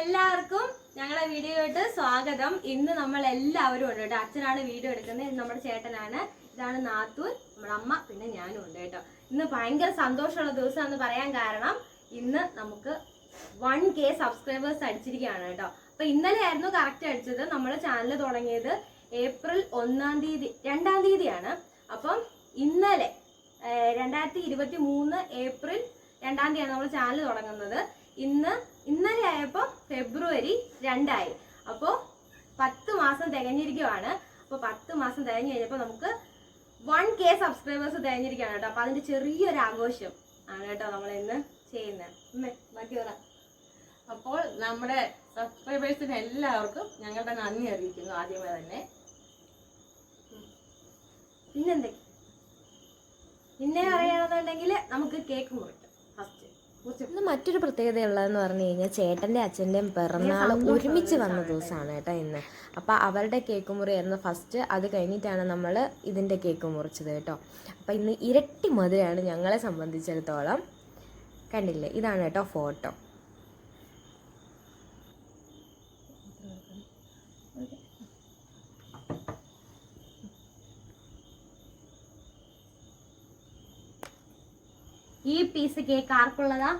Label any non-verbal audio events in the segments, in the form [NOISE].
എല്ലാവർക്കും ഞങ്ങളെ വീഡിയോയിട്ട് സ്വാഗതം. ഇന്ന് നമ്മൾ എല്ലാവരും ഉണ്ട് കേട്ടോ. അച്ഛനാണ് വീഡിയോ എടുക്കുന്നത്. ഇത് നമ്മുടെ ചേട്ടനാണ്. ഇതാണ് നാത്തൂർ നമ്മുടെ അമ്മ പിന്നെ ഞാനും ഉണ്ട് കേട്ടോ. ഇന്ന് ഭയങ്കര സന്തോഷമുള്ള ദിവസം എന്ന് പറയാൻ കാരണം ഇന്ന് നമുക്ക് വൺ കെ സബ്സ്ക്രൈബേഴ്സ് അടിച്ചിരിക്കുകയാണ് കേട്ടോ. അപ്പൊ ഇന്നലെ ആയിരുന്നു കറക്റ്റ് അടിച്ചത്. നമ്മുടെ ചാനൽ തുടങ്ങിയത് ഏപ്രിൽ ഒന്നാം തീയതി രണ്ടാം തീയതിയാണ്. അപ്പം ഇന്നലെ രണ്ടായിരത്തി ഇരുപത്തി മൂന്ന് ഏപ്രിൽ രണ്ടാം തീയതിയാണ് നമ്മൾ ചാനൽ തുടങ്ങുന്നത്. ഇന്ന് ഇന്നലെ ആയപ്പോൾ ഫെബ്രുവരി രണ്ടായി. അപ്പോൾ പത്ത് മാസം തികഞ്ഞിരിക്കുവാണ്. അപ്പോൾ പത്ത് മാസം തികഞ്ഞു കഴിഞ്ഞപ്പോൾ നമുക്ക് വൺ കെ സബ്സ്ക്രൈബേഴ്സ് തികഞ്ഞിരിക്കുകയാണ് കേട്ടോ. അപ്പോൾ അതിന്റെ ചെറിയൊരു ആഘോഷം ആണ് കേട്ടോ നമ്മൾ ഇന്ന് ചെയ്യുന്നത് ബാക്കി പറ. അപ്പോൾ നമ്മുടെ സബ്സ്ക്രൈബേഴ്സിന് എല്ലാവർക്കും ഞങ്ങളുടെ നന്ദി അറിയിക്കുന്നു ആദ്യമേ തന്നെ. പിന്നെന്തൊക്കെ? പിന്നെ അറിയണമെന്നുണ്ടെങ്കിൽ നമുക്ക് കേക്ക് മുറിച്ച് ഇന്ന് മറ്റൊരു പ്രത്യേകതയുള്ളതെന്ന് പറഞ്ഞു കഴിഞ്ഞാൽ ചേട്ടന്റെ അച്ഛന്റെയും പിറന്നാൾ ഒരുമിച്ച് വന്ന ദിവസമാണ് കേട്ടോ ഇന്ന്. അപ്പോൾ അവരുടെ കേക്ക് മുറിയായിരുന്നു. ഫസ്റ്റ് അത് കഴിഞ്ഞിട്ടാണ് നമ്മൾ ഇതിന്റെ കേക്ക് മുറിച്ചത് കേട്ടോ. അപ്പോൾ ഇന്ന് ഇരട്ടി മധുരമാണ് ഞങ്ങളെ സംബന്ധിച്ചിടത്തോളം. കണ്ടില്ലേ? ഇതാണ് കേട്ടോ ഫോട്ടോ. ഈ പീസ് കേക്ക് ആർക്കുള്ളതാ?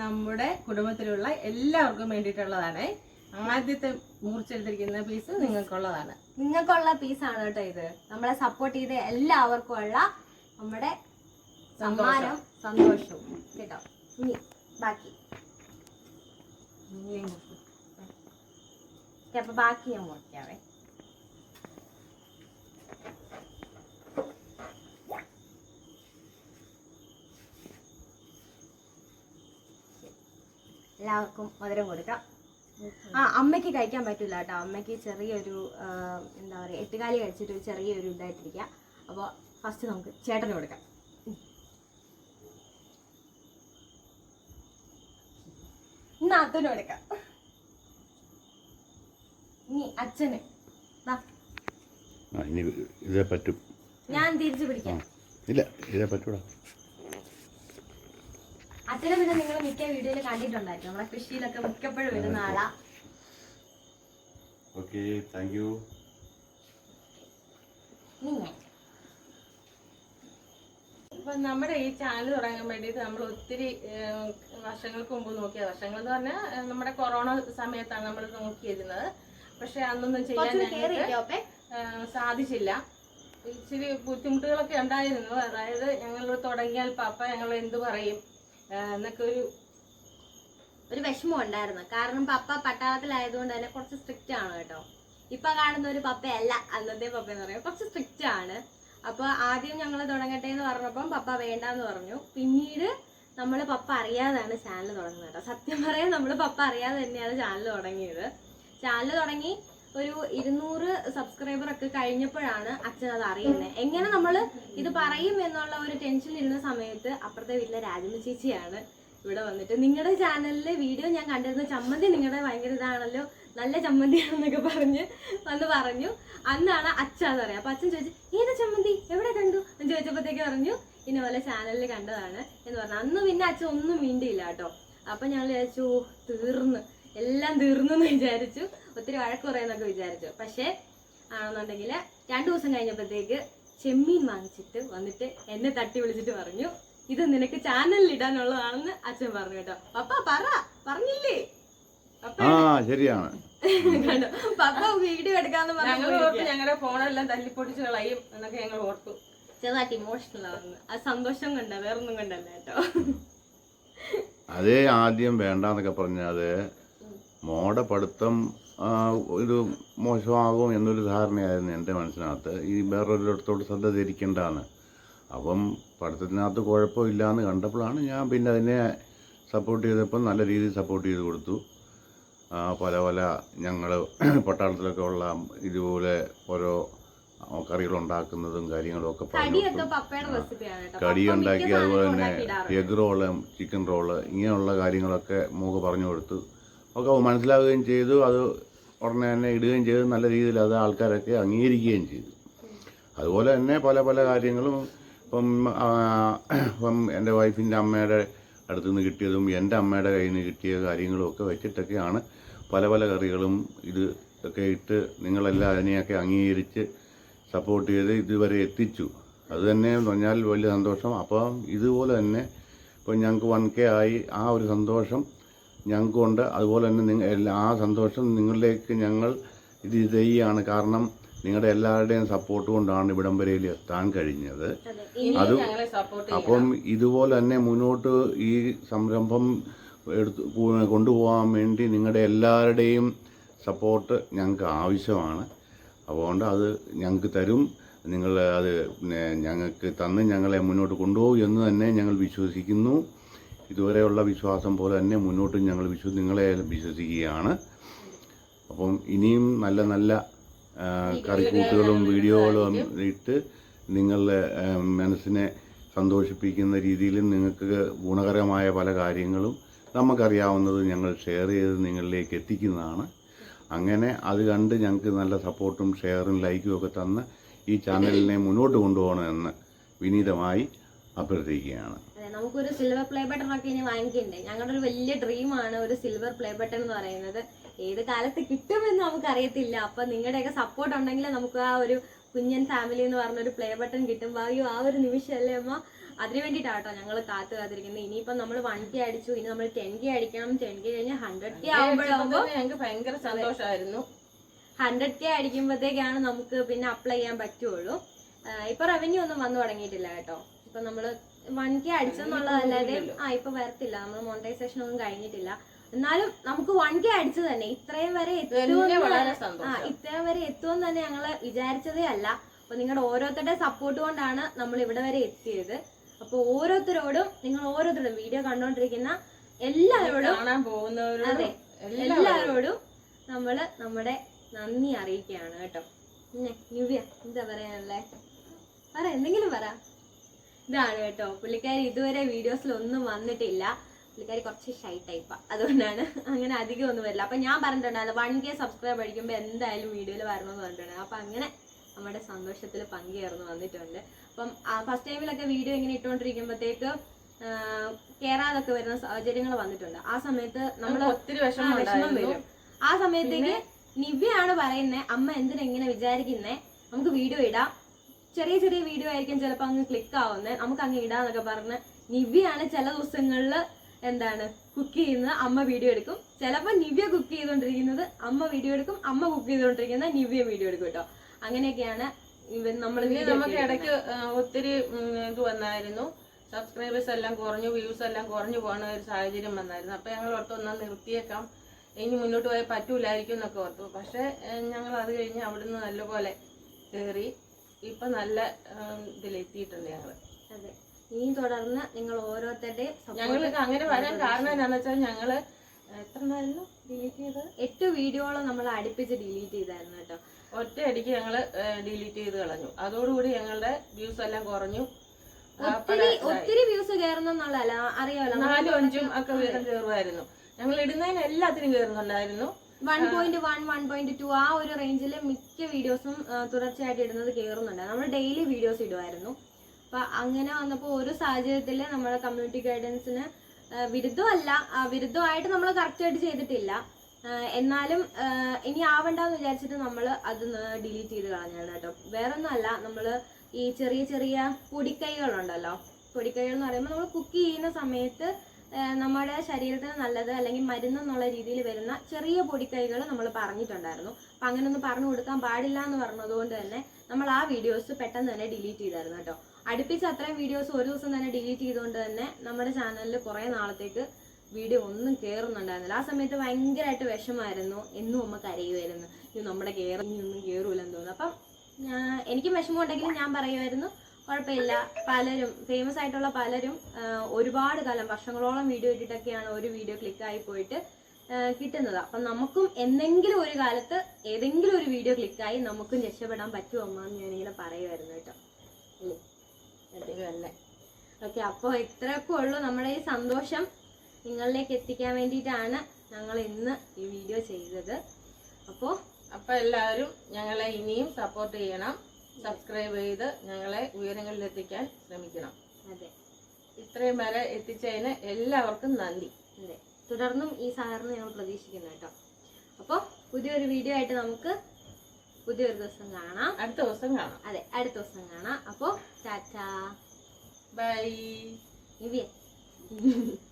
നമ്മുടെ കുടുംബത്തിലുള്ള എല്ലാവർക്കും വേണ്ടിയിട്ടുള്ളതാണ്. ആദ്യത്തെ മുറിച്ചെടുത്തിരിക്കുന്ന പീസ് നിങ്ങൾക്കുള്ളതാണ്. നിങ്ങൾക്കുള്ള പീസാണ് കേട്ടോ ഇത്. നമ്മളെ സപ്പോർട്ട് ചെയ്ത എല്ലാവർക്കും ഉള്ള നമ്മുടെ സമ്മാനം സന്തോഷവും കേട്ടോ? ഇനി ബാക്കി. അപ്പൊ ബാക്കി ഞാൻ മുറിക്കാവേ. എല്ലാവർക്കും മധുരം കൊടുക്കാം. ആ അമ്മയ്ക്ക് കഴിക്കാൻ പറ്റില്ല കേട്ടോ. അമ്മയ്ക്ക് ചെറിയൊരു എന്താ പറയുക എട്ടുകാലി കഴിച്ചിട്ട് ഒരു ചെറിയൊരു ഇതായിട്ടിരിക്കുക അപ്പോൾ ഫസ്റ്റ് നമുക്ക് ചേട്ടന് കൊടുക്കാം. ഇന്ന് അത്തന് കൊടുക്കാം. ഇനി അച്ഛന്. ഇതേ പറ്റും. ഞാൻ തിരിച്ചു പിടിക്കാം. ഇല്ല ഇതേ പറ്റൂടാ. അച്ഛനെ പിന്നെ നിങ്ങൾ മിക്ക വീഡിയോയിൽ കണ്ടിട്ടുണ്ടായിരുന്നു നമ്മളെ കൃഷിയിലൊക്കെ മിക്കപ്പോഴും വരുന്ന ആളാ. ഓക്കെ താങ്ക് യു ഞാൻ നമ്മുടെ ഈ ചാനൽ തുടങ്ങാൻ വേണ്ടിയിട്ട് നമ്മൾ ഒത്തിരി വർഷങ്ങൾക്ക് മുമ്പ് നോക്കിയ വർഷങ്ങൾ എന്ന് പറഞ്ഞാൽ നമ്മുടെ കൊറോണ സമയത്താണ് നമ്മൾ നോക്കിയിരുന്നത്. പക്ഷെ അന്നൊന്നും ചെയ്യാൻ ഞങ്ങൾക്ക് സാധിച്ചില്ല. ഇച്ചിരി ബുദ്ധിമുട്ടുകളൊക്കെ ഉണ്ടായിരുന്നു. അതായത് ഞങ്ങൾ തുടങ്ങിയാൽ പാപ്പ ഞങ്ങൾ എന്തു പറയും? എന്നൊക്കെ ഒരു ഒരു വിഷമം ഉണ്ടായിരുന്നു. കാരണം പപ്പ പട്ടാളത്തിലായതുകൊണ്ട് തന്നെ കുറച്ച് സ്ട്രിക്റ്റ് ആണ് കേട്ടോ. ഇപ്പൊ കാണുന്ന ഒരു പപ്പയല്ല അന്നത്തെ പപ്പ എന്ന് പറയുന്നത്. കുറച്ച് സ്ട്രിക്റ്റ് ആണ്. അപ്പൊ ആദ്യം ഞങ്ങൾ തുടങ്ങട്ടെ എന്ന് പറഞ്ഞപ്പം പപ്പ വേണ്ട എന്ന് പറഞ്ഞു. പിന്നീട് നമ്മൾ പപ്പ അറിയാതാണ് ചാനൽ തുടങ്ങുന്നത് കേട്ടോ. സത്യം പറയാൻ നമ്മൾ പപ്പ അറിയാതെ തന്നെയാണ് ചാനൽ തുടങ്ങിയത്. ചാനൽ തുടങ്ങി ഒരു ഇരുന്നൂറ് സബ്സ്ക്രൈബർ ഒക്കെ കഴിഞ്ഞപ്പോഴാണ് അച്ഛൻ അത് അറിയുന്നത് എങ്ങനെ നമ്മൾ ഇത് പറയും എന്നുള്ള ഒരു ടെൻഷൻ ഇരുന്ന സമയത്ത് അപ്പുറത്തെ വീട്ടിലെ രാജമ്മ ചേച്ചിയാണ് ഇവിടെ വന്നിട്ട്. നിങ്ങളുടെ ചാനലിലെ വീഡിയോ ഞാൻ കണ്ടിരുന്ന ചമ്മന്തി നിങ്ങളുടെ ഭയങ്കര ഇതാണല്ലോ നല്ല ചമ്മന്തിയാണെന്നൊക്കെ പറഞ്ഞ് വന്ന് പറഞ്ഞു. അന്നാണ് അച്ഛൻ അത് പറയാം. അപ്പൊ അച്ഛൻ ചോദിച്ചു ഏത് ചമ്മന്തി? എവിടെ കണ്ടു? എന്ന് ചോദിച്ചപ്പോഴത്തേക്ക് പറഞ്ഞു ഇന്ന പോലെ ചാനലിൽ കണ്ടതാണ് എന്ന് പറഞ്ഞു. അന്ന് പിന്നെ അച്ഛൻ ഒന്നും മിണ്ടിയില്ല കേട്ടോ. അപ്പൊ ഞങ്ങൾ വിചാരിച്ചു "ഓ, തീർന്ന്. എല്ലാം തീർന്നു എന്ന് വിചാരിച്ചു. ഒത്തിരി വഴക്ക് പറയുന്നൊക്കെ വിചാരിച്ചു. പക്ഷേ ആണെന്നുണ്ടെങ്കിൽ രണ്ടു ദിവസം കഴിഞ്ഞപ്പോഴത്തേക്ക് ചെമ്മീൻ വാങ്ങിച്ചിട്ട് വന്നിട്ട് എന്നെ തട്ടി വിളിച്ചിട്ട് പറഞ്ഞു ഇത് നിനക്ക് ചാനലിൽ ഇടാനുള്ളതാണെന്ന് അച്ഛൻ പറഞ്ഞു കേട്ടോ. പപ്പ പറ. പറഞ്ഞില്ലേ? ആ ശരിയാണ്. [LAUGHS] കണ്ടോ? പപ്പ വീഡിയോ എടുക്കാന്ന് പറഞ്ഞു ഓർത്തു ഞങ്ങളുടെ ഫോണെല്ലാം തല്ലിപ്പൊടിച്ച് കളയും എന്നൊക്കെ ഞങ്ങൾ ഓർത്തു. ചെറുതായിട്ട് ഇമോഷണൽ ആവുന്നു. ആ സന്തോഷം കൊണ്ട വേറൊന്നും കൊണ്ടല്ല കേട്ടോ. അതേ ആദ്യം വേണ്ടെന്നൊക്കെ പറഞ്ഞാൽ മോടെ പഠിത്തം ഇത് മോശമാകും എന്നൊരു ധാരണയായിരുന്നു എന്റെ മനസ്സിനകത്ത്. ഈ വേറൊരിടത്തോട്ട് ശ്രദ്ധ തിരിക്കേണ്ടതാണ്. അപ്പം പഠിത്തത്തിനകത്ത് കുഴപ്പമില്ല എന്ന് കണ്ടപ്പോഴാണ് ഞാൻ പിന്നെ അതിനെ സപ്പോർട്ട് ചെയ്തപ്പോൾ നല്ല രീതിയിൽ സപ്പോർട്ട് ചെയ്ത് കൊടുത്തു. പല പല ഞങ്ങൾ പട്ടാളത്തിലൊക്കെ ഉള്ള ഇതുപോലെ ഓരോ കറികൾ ഉണ്ടാക്കുന്നതും കാര്യങ്ങളൊക്കെ കടി ഉണ്ടാക്കി അതുപോലെ തന്നെ എഗ് റോൾ ചിക്കൻ റോൾ ഇങ്ങനെയുള്ള കാര്യങ്ങളൊക്കെ മൂക്ക് പറഞ്ഞു കൊടുത്തു. ഒക്കെ മനസ്സിലാവുകയും ചെയ്തു. അത് ഉടനെ തന്നെ ഇടുകയും ചെയ്തു. നല്ല രീതിയിൽ അത് ആൾക്കാരൊക്കെ അംഗീകരിക്കുകയും ചെയ്തു. അതുപോലെ തന്നെ പല പല കാര്യങ്ങളും ഇപ്പം ഇപ്പം എന്റെ വൈഫിന്റെ അമ്മയുടെ അടുത്തു നിന്ന് കിട്ടിയതും എന്റെ അമ്മയുടെ കയ്യിൽ നിന്ന് കിട്ടിയ കാര്യങ്ങളും ഒക്കെ വെച്ചിട്ടൊക്കെയാണ് പല പല കറികളും ഇത് ഒക്കെ ഇട്ട് നിങ്ങളെല്ലാം അതിനെയൊക്കെ അംഗീകരിച്ച് സപ്പോർട്ട് ചെയ്ത് ഇതുവരെ എത്തിച്ചു. അത് തന്നെ എന്ന് പറഞ്ഞാൽ വലിയ സന്തോഷം. അപ്പം ഇതുപോലെ തന്നെ ഇപ്പം ഞങ്ങൾക്ക് വൺ കെ ആയി ആ ഒരു സന്തോഷം ഞങ്ങൾക്കുണ്ട്. അതുപോലെ തന്നെ നിങ്ങൾ എല്ലാ ആ സന്തോഷം നിങ്ങളിലേക്ക് ഞങ്ങൾ ഇത് ചെയ്യുകയാണ്. കാരണം നിങ്ങളുടെ എല്ലാവരുടെയും സപ്പോർട്ട് കൊണ്ടാണ് ഇവിടം വരെയിൽ എത്താൻ കഴിഞ്ഞത്. അതെ അപ്പം ഇതുപോലെ തന്നെ മുന്നോട്ട് ഈ സംരംഭം എടുത്ത് കൊണ്ടുപോകാൻ വേണ്ടി നിങ്ങളുടെ എല്ലാവരുടെയും സപ്പോർട്ട് ഞങ്ങൾക്ക് ആവശ്യമാണ്. അതുകൊണ്ട് അത് ഞങ്ങൾക്ക് തരും. നിങ്ങൾ അത് ഞങ്ങൾക്ക് തന്ന് ഞങ്ങളെ മുന്നോട്ട് കൊണ്ടുപോകും എന്ന് തന്നെ ഞങ്ങൾ വിശ്വസിക്കുന്നു. ഇതുവരെയുള്ള വിശ്വാസം പോലെ തന്നെ മുന്നോട്ടും ഞങ്ങൾ വിശ്വ നിങ്ങളെ വിശ്വസിക്കുകയാണ്. അപ്പം ഇനിയും നല്ല നല്ല കറിക്കൂട്ടുകളും വീഡിയോകളും ഇട്ട് നിങ്ങളുടെ മനസ്സിനെ സന്തോഷിപ്പിക്കുന്ന രീതിയിൽ നിങ്ങൾക്ക് ഗുണകരമായ പല കാര്യങ്ങളും നമുക്കറിയാവുന്നത് ഞങ്ങൾ ഷെയർ ചെയ്ത് നിങ്ങളിലേക്ക് എത്തിക്കുന്നതാണ്. അങ്ങനെ അത് കണ്ട് ഞങ്ങൾക്ക് നല്ല സപ്പോർട്ടും ഷെയറും ലൈക്കും ഒക്കെ തന്ന് ഈ ചാനലിനെ മുന്നോട്ട് കൊണ്ടുപോകണമെന്ന് വിനീതമായി അഭ്യർത്ഥിക്കുകയാണ്. നമുക്കൊരു സിൽവർ പ്ലേ ബട്ടൺ ഒക്കെ ഇനി വാങ്ങിക്കണ്ടേ? ഞങ്ങളുടെ ഒരു വലിയ ഡ്രീമാണ് ഒരു സിൽവർ പ്ലേ ബട്ടൺ എന്ന് പറയുന്നത്. ഏത് കാലത്ത് കിട്ടുമെന്ന് നമുക്കറിയത്തില്ല. അപ്പൊ നിങ്ങളുടെയൊക്കെ സപ്പോർട്ട് ഉണ്ടെങ്കിൽ നമുക്ക് ആ ഒരു കുഞ്ഞൻ ഫാമിലി എന്ന് പറഞ്ഞ ഒരു പ്ലേ ബട്ടൺ കിട്ടും. അയ്യോ ആ ഒരു നിമിഷമല്ലേ അമ്മ? അതിന് വേണ്ടിയിട്ടാട്ടോ ഞങ്ങൾ കാത്തു കാത്തിരിക്കുന്നത്. ഇനിയിപ്പം നമ്മൾ വൺ കെ അടിച്ചു. ഇനി നമ്മൾ ടെൻ കെ അടിക്കണം. ടെൻ കെ കഴിഞ്ഞ് ഹൺഡ്രഡ് കെ ആകുമ്പോഴാകുമ്പോൾ ഞങ്ങൾക്ക് ഭയങ്കര സന്തോഷമായിരുന്നു ഹൺഡ്രഡ് കെ അടിക്കുമ്പോഴത്തേക്കാണ് നമുക്ക് പിന്നെ അപ്ലൈ ചെയ്യാൻ പറ്റുള്ളൂ. ഇപ്പൊ റവന്യൂ ഒന്നും വന്നു തുടങ്ങിയിട്ടില്ല കേട്ടോ. ഇപ്പൊ നമ്മൾ വൺ കെ അടിച്ചെന്നുള്ളതല്ലാതെ ആ ഇപ്പൊ വരത്തില്ല. നമ്മൾ മോണിറ്റൈസേഷൻ ഒന്നും കഴിഞ്ഞിട്ടില്ല. എന്നാലും നമുക്ക് വൺ കെ അടിച്ചു തന്നെ. ഇത്രയും വരെ എത്തുമെന്ന് ആ ഇത്രയും വരെ എത്തുമെന്ന് തന്നെ ഞങ്ങൾ വിചാരിച്ചതേ അല്ല. അപ്പൊ നിങ്ങളുടെ ഓരോരുത്തരുടെ സപ്പോർട്ട് കൊണ്ടാണ് നമ്മൾ ഇവിടെ വരെ എത്തിയത്. അപ്പൊ ഓരോരുത്തരോടും നിങ്ങൾ ഓരോരുത്തരോടും വീഡിയോ കണ്ടോണ്ടിരിക്കുന്ന എല്ലാവരോടും അതെ എല്ലാവരോടും നമ്മൾ നമ്മുടെ നന്ദി അറിയിക്കുകയാണ് കേട്ടോ. പിന്നെ നിവ്യ എന്താ പറയാനല്ലേ പറ എന്തെങ്കിലും പറ. ഇതാണ് കേട്ടോ. പുള്ളിക്കാരി ഇതുവരെ വീഡിയോസിൽ ഒന്നും വന്നിട്ടില്ല. പുള്ളിക്കാരി കുറച്ച് ഷൈ ടൈപ്പാണ് അതുകൊണ്ടാണ് അങ്ങനെ അധികം ഒന്നും വരില്ല. അപ്പൊ ഞാൻ പറഞ്ഞിട്ടുണ്ടായിരുന്നു വൺ കെ സബ്സ്ക്രൈബ് അടിക്കുമ്പോൾ എന്തായാലും വീഡിയോയിൽ വരണമെന്ന് പറഞ്ഞിട്ടുണ്ട്. അപ്പൊ അങ്ങനെ നമ്മുടെ സന്തോഷത്തിൽ പങ്കുചേർന്ന് വന്നിട്ടുണ്ട്. അപ്പം ഫസ്റ്റ് ടൈമിലൊക്കെ വീഡിയോ ഇങ്ങനെ ഇട്ടുകൊണ്ടിരിക്കുമ്പോഴത്തേക്ക് കേറാതൊക്കെ വരുന്ന സാഹചര്യങ്ങൾ വന്നിട്ടുണ്ട്. ആ സമയത്ത് നമ്മൾ ഒത്തിരി വിഷമം വരും. ആ സമയത്തേക്ക് നിവ്യയാണ് പറയുന്നത് അമ്മ എന്തിനെങ്ങനെ വിചാരിക്കുന്നേ? നമുക്ക് വീഡിയോ ഇടാം. ചെറിയ ചെറിയ വീഡിയോ ആയിരിക്കും ചിലപ്പോൾ അങ്ങ് ക്ലിക്ക് ആവുന്നത് നമുക്ക് അങ്ങ് ഇടാന്നൊക്കെ പറഞ്ഞ് നിവ്യാണ് ചില ദിവസങ്ങളിൽ എന്താണ് കുക്ക് ചെയ്യുന്നത്. അമ്മ വീഡിയോ എടുക്കും. ചിലപ്പോൾ നിവ്യ കുക്ക് ചെയ്തുകൊണ്ടിരിക്കുന്നത് അമ്മ വീഡിയോ എടുക്കും. അമ്മ കുക്ക് ചെയ്തുകൊണ്ടിരിക്കുന്ന നിവ്യ വീഡിയോ എടുക്കും കേട്ടോ അങ്ങനെയൊക്കെയാണ് നമ്മൾ നമുക്ക് ഇടയ്ക്ക് ഒത്തിരി ഇത് വന്നായിരുന്നു. സബ്സ്ക്രൈബേഴ്സ് എല്ലാം കുറഞ്ഞു വ്യൂസ് എല്ലാം കുറഞ്ഞു പോകുന്ന ഒരു സാഹചര്യം വന്നായിരുന്നു. അപ്പൊ ഞങ്ങൾ ഓർത്ത് ഒന്നാ നിർത്തിയേക്കാം. ഇനി മുന്നോട്ട് പോയാൽ പറ്റൂലായിരിക്കും എന്നൊക്കെ ഓർത്തു. പക്ഷെ ഞങ്ങൾ അത് കഴിഞ്ഞ് അവിടുന്ന് നല്ലപോലെ കയറി. ഇപ്പൊ നല്ല ഇതിലെത്തിയിട്ടുണ്ട് ഞങ്ങൾ അതെ. ഇനി തുടർന്ന് നിങ്ങൾ ഓരോരുത്തരുടെയും support ഞങ്ങൾക്ക് അങ്ങനെ വരാൻ കാരണം എന്താണെന്ന് വെച്ചാൽ ഞങ്ങൾ എത്ര ഉണ്ടായിരുന്നു ഡിലീറ്റ് ചെയ്തത്? എട്ട് വീഡിയോകളും നമ്മൾ അടുപ്പിച്ച് ഡിലീറ്റ് ചെയ്തായിരുന്നു കേട്ടോ. ഒറ്റയടിക്ക് ഞങ്ങൾ ഡിലീറ്റ് ചെയ്ത് കളഞ്ഞു. അതോടുകൂടി ഞങ്ങളുടെ വ്യൂസ് എല്ലാം കുറഞ്ഞു. ഒത്തിരി ഒത്തിരി വ്യൂസ് കയറുന്നല്ല അറിയാലോ? നാലും അഞ്ചും ഒക്കെ വീതം കയറുമായിരുന്നു. ഞങ്ങൾ ഇടുന്നതിന് എല്ലാത്തിനും കയറുന്നുണ്ടായിരുന്നു. One point one one point two ആ ഒരു റേഞ്ചിൽ മിക്ക വീഡിയോസും തുടർച്ചയായിട്ട് ഇടുന്നത് കയറുന്നുണ്ട് നമ്മൾ ഡെയിലി വീഡിയോസ് ഇടുമായിരുന്നു അപ്പൊ അങ്ങനെ വന്നപ്പോൾ ഒരു സാഹചര്യത്തിൽ നമ്മുടെ കമ്മ്യൂണിറ്റി ഗൈഡൻസിന് വിരുദ്ധമല്ല വിരുദ്ധമായിട്ട് നമ്മൾ കറക്റ്റായിട്ട് ചെയ്തിട്ടില്ല. എന്നാലും ഇനി ആവണ്ടെന്ന് വിചാരിച്ചിട്ട് നമ്മൾ അത് ഡിലീറ്റ് ചെയ്ത് കളഞ്ഞാണ് കേട്ടോ. വേറൊന്നുമല്ല നമ്മൾ ഈ ചെറിയ ചെറിയ പൊടിക്കൈകളുണ്ടല്ലോ. പൊടിക്കൈകൾ എന്ന് പറയുമ്പോൾ നമ്മൾ കുക്ക് ചെയ്യുന്ന സമയത്ത് നമ്മുടെ ശരീരത്തിന് നല്ലത് അല്ലെങ്കിൽ മരുന്ന് എന്നുള്ള രീതിയിൽ വരുന്ന ചെറിയ പൊടിക്കൈകൾ നമ്മൾ പറഞ്ഞിട്ടുണ്ടായിരുന്നു. അപ്പം അങ്ങനെ ഒന്നും പറഞ്ഞു കൊടുക്കാൻ പാടില്ല എന്ന് പറഞ്ഞതുകൊണ്ട് തന്നെ നമ്മൾ ആ വീഡിയോസ് പെട്ടെന്ന് തന്നെ ഡിലീറ്റ് ചെയ്തായിരുന്നു കേട്ടോ. അടുപ്പിച്ച് അത്രയും വീഡിയോസ് ഒരു ദിവസം തന്നെ ഡിലീറ്റ് ചെയ്തുകൊണ്ട് തന്നെ നമ്മുടെ ചാനലിൽ കുറേ നാളത്തേക്ക് വീഡിയോ ഒന്നും കയറുന്നുണ്ടായിരുന്നില്ല ആ സമയത്ത് ഭയങ്കരമായിട്ട് വിഷമായിരുന്നു. എന്നും അമ്മ കരയുമായിരുന്നു നമ്മുടെ കയറി ഒന്നും കയറൂലെന്ന് തോന്നുന്നു. അപ്പം എനിക്ക് വിഷമം ഉണ്ടെങ്കിലും ഞാൻ പറയുമായിരുന്നു. കുഴപ്പമില്ല. പലരും ഫേമസ് ആയിട്ടുള്ള പലരും ഒരുപാട് കാലം വർഷങ്ങളോളം വീഡിയോ ഇട്ടിട്ടൊക്കെയാണ് ഒരു വീഡിയോ ക്ലിക്കായി പോയിട്ട് കിട്ടുന്നത്. അപ്പം നമുക്കും എന്തെങ്കിലും ഒരു കാലത്ത് ഏതെങ്കിലും ഒരു വീഡിയോ ക്ലിക്കായി നമുക്കും രക്ഷപ്പെടാൻ പറ്റുമോ അമ്മ എന്ന് ഞാനിങ്ങനെ പറയുമായിരുന്നു കേട്ടോ. അല്ലേ ഓക്കെ അപ്പോൾ ഇത്രയൊക്കെ ഉള്ളൂ നമ്മുടെ ഈ സന്തോഷം. നിങ്ങളിലേക്ക് എത്തിക്കാൻ വേണ്ടിയിട്ടാണ് ഞങ്ങൾ ഇന്ന് ഈ വീഡിയോ ചെയ്തത്. അപ്പോൾ അപ്പോൾ എല്ലാവരും ഞങ്ങളെ ഇനിയും സപ്പോർട്ട് ചെയ്യണം. സബ്സ്ക്രൈബ് ചെയ്ത് ഞങ്ങളെ ഉയരങ്ങളിൽ എത്തിക്കാൻ ശ്രമിക്കണം. അതെ. ഇത്രയും വരെ എത്തിച്ചതിന് എല്ലാവർക്കും നന്ദി. അതെ. തുടർന്നും ഈ സഹകരണം ഞങ്ങൾ പ്രതീക്ഷിക്കുന്നു കേട്ടോ. അപ്പോൾ പുതിയൊരു വീഡിയോ ആയിട്ട് നമുക്ക് പുതിയൊരു ദിവസം കാണാം. അടുത്ത ദിവസം കാണാം. അതെ അടുത്ത ദിവസം കാണാം. അപ്പോൾ ടാറ്റാ. ബൈ. നിവിയ [LAUGHS]